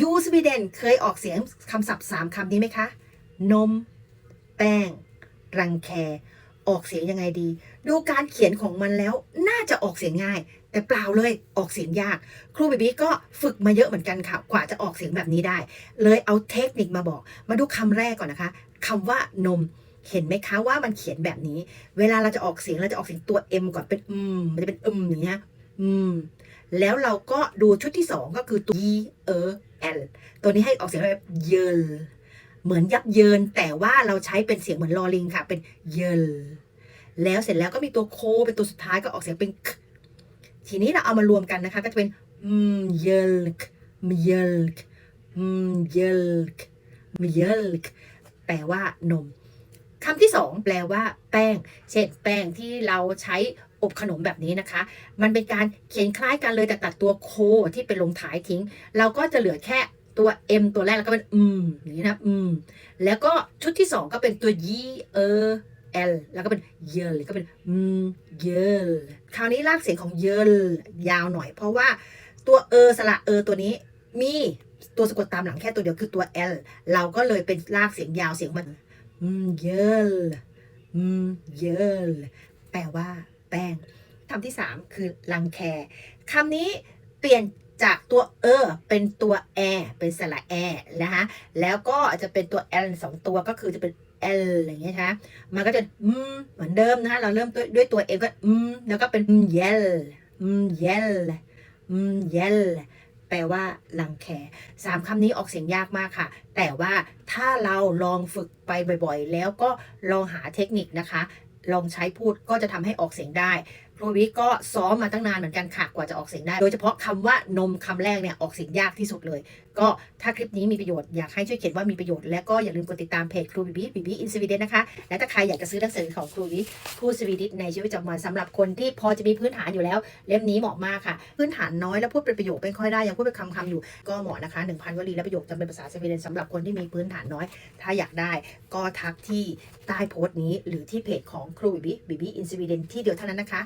ยูสวีเดนเคยออกเสียงคำศัพท์สามคำนี้ไหมคะ นม แป้ง รังแค ออกเสียงยังไงดี ดูการเขียนของมันแล้วน่าจะออกเสียงง่าย แต่เปล่าเลยออกเสียงยาก ครูบีบีก็ฝึกมาเยอะเหมือนกันค่ะ กว่าจะออกเสียงแบบนี้ได้ เลยเอาเทคนิคมาบอก มาดูคำแรกก่อนนะคะคำว่านมเห็นไหมคะว่ามันเขียนแบบนี้ เวลาเราจะออกเสียงเราจะออกเสียงตัว M ก่อนเป็นอืมมันจะเป็นอืมอย่างเงี้ย อืม แล้วเราก็ดูชุดที่สองก็คือตัว e เอ l ตัวนี้ให้ออกเสียงแบบเยลเหมือนยับเยิน แต่ว่าเราใช้เป็นเสียงเหมือนลอลิงค่ะ เป็นเยลแล้วเสร็จแล้วก็มีตัวโค เป็นตัวสุดท้ายก็ออกเสียงเป็น ทีนี้เราเอามารวมกันนะคะ ก็จะเป็นอืมเยลมเยลอืมเยลมเยลแปลว่านมคำที่สองแปลว่า แป้ง เช่นแป้งที่เราใช้ อบขนมแบบนี้นะคะ มันเป็นการเขียนคล้ายกันเลยแต่ตัดตัวโคที่เป็นลงท้ายทิ้ง เราก็จะเหลือแค่ตัว M ตัวแรกแล้วก็เป็นอืมอย่างนี้นะอืมแล้วก็ชุดที่สองก็เป็นตัว y เอ L แล้วก็เป็นเยลก็เป็นอืมเยลคราวนี้ลากเสียงของเยลยาวหน่อย เพราะว่าตัวเอสระเอตัวนี้มีตัวสะกดตามหลังแค่ตัวเดียวคือตัว L เราก็เลยเป็นลากเสียงยาวเสียงมันอืมเยลอืมเยลแปลว่า แป้งคำที่ 3 คือรังแคคำนี้เปลี่ยนจากตัวเออเป็นตัวแอเป็นสระแอนะคะแล้วก็จะเป็นตัว l สองตัวก็คือจะเป็น l อย่างเงี้ยนะคะมันก็จะอืมเหมือนเดิมนะคะเราเริ่มด้วยตัว m ก็อืมแล้วก็เป็นอืมเยลอืมเยลอืมเยลแปลว่ารังแคสามคำนี้ออกเสียงยากมากค่ะ แต่ว่าถ้าเราลองฝึกไปบ่อยๆ แล้วก็ลองหาเทคนิคนะคะ ลองใช้พูดก็จะทำให้ออกเสียงได้ ครูวิก็ซ้อมมาตั้งนานเหมือนกันค่ะกว่าจะออกเสียงได้ โดยเฉพาะคำว่านมคำแรกเนี่ยออกเสียงยากที่สุดเลย ก็ถ้าคลิปนี้มีประโยชน์อยากให้ช่วยเขียนว่ามีประโยชน์และก็อย่าลืมกดติดตามเพจครูบิบิบิบิอินสวีเดนนะคะ และถ้าใครอยากจะซื้อหนังสือของครูวิพูดสวีดิชในชีวิตประจำวันสำหรับคนที่พอจะมีพื้นฐานอยู่แล้ว เล่มนี้เหมาะมากค่ะ พื้นฐานน้อยแล้วพูดเป็นประโยคไม่ค่อยได้ยังพูดเป็นคำคำๆอยู่ก็เหมาะนะคะ1,000วลีและประโยคจำเป็นภาษาสวีเดนสำหรับคนที่มีพื้นฐานน้อย ถ้าอยากได้ก็ทักที่ใต้โพสต์นี้ หรือที่เพจของครูบิบิบิบิอินสวีเดนที่เดียวเท่านั้นนะคะ